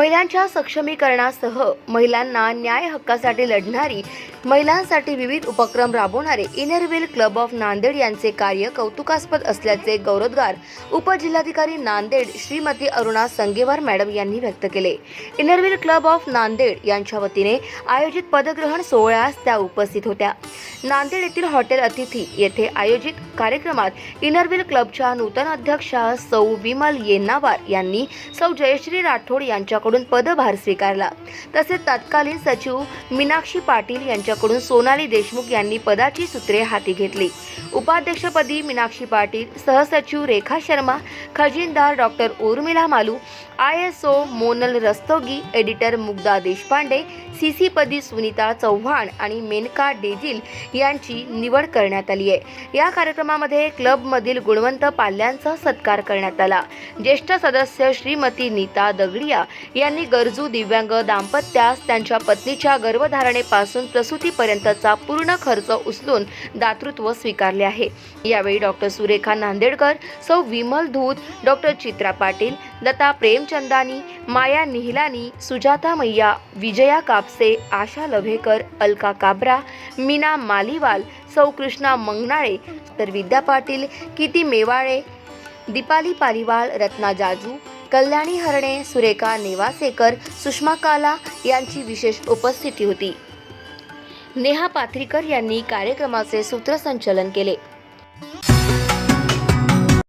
महिलांच्या सक्षमीकरणासह महिलांना न्याय हक्कासाठी लढणारी महिलांसाठी विविध उपक्रम राबवणारे Inner Wheel club of Nanded यांचे कार्य कौतुकास्पद असल्याचे गौरवगार उपजिल्हाधिकारी नांदेड श्रीमती अरुणा संगेवार मॅडम यांनी व्यक्त केले. इनरव्हील क्लब ऑफ नांदेड यांच्या वतीने आयोजित पदग्रहण सोहळ्यास त्या उपस्थित होत्या. नांदेड येथील हॉटेल अतिथी येथे आयोजित कार्यक्रमात इनरव्हील क्लबच्या नूतन अध्यक्षा सौ विमल येन्नावार यांनी सौ जयश्री राठोड यांच्याकडून पदभार स्वीकारला. तसेच तत्कालीन सचिव मीनाक्षी पाटील यांच्या यांच्याकडून सोनाली देशमुख यांनी पदाची सूत्रे हाती घेतली. उपाध्यक्षपदी मीनाक्षी पाटील सहसचिव Rekha Sharma खजिनदार doctor Urmila Malu I S O Monal Rastogi editor Mugdha Deshpande C C पदी सुनीता चव्हाण आणि मेनका डेजिल यांची निवड करण्यात आली आहे. या कार्यक्रमामध्ये क्लबमधील गुणवंत पाल्यांचा सत्कार करण्यात आला. ज्येष्ठ सदस्य श्रीमती नीता दगडिया यांनी गरजू दिव्यांग दाम्पत्यास त्यांच्या पत्नीच्या गर्भधारणेपासून प्रसूतीपर्यंतचा पूर्ण खर्च उचलून दातृत्व स्वीकारले आहे. यावेळी डॉक्टर सुरेखा नांदेडकर सौ विमल धूत डॉक्टर चित्रा पाटील लता प्रेमचंदानी माया निहिलानी सुजाता मैया विजया कापसे आशा लभेकर अलका काब्रा मीना मालीवाल सौ कृष्णा मंगनाळे तर विद्या पाटील किती मेवाळे दीपाली पालिवाल रत्ना जाजू कल्याणी हरणे सुरेखा नेवासेकर सुषमा काला यांची विशेष उपस्थिती होती. नेहा पाथरीकर यांनी कार्यक्रमाचे सूत्रसंचलन केले.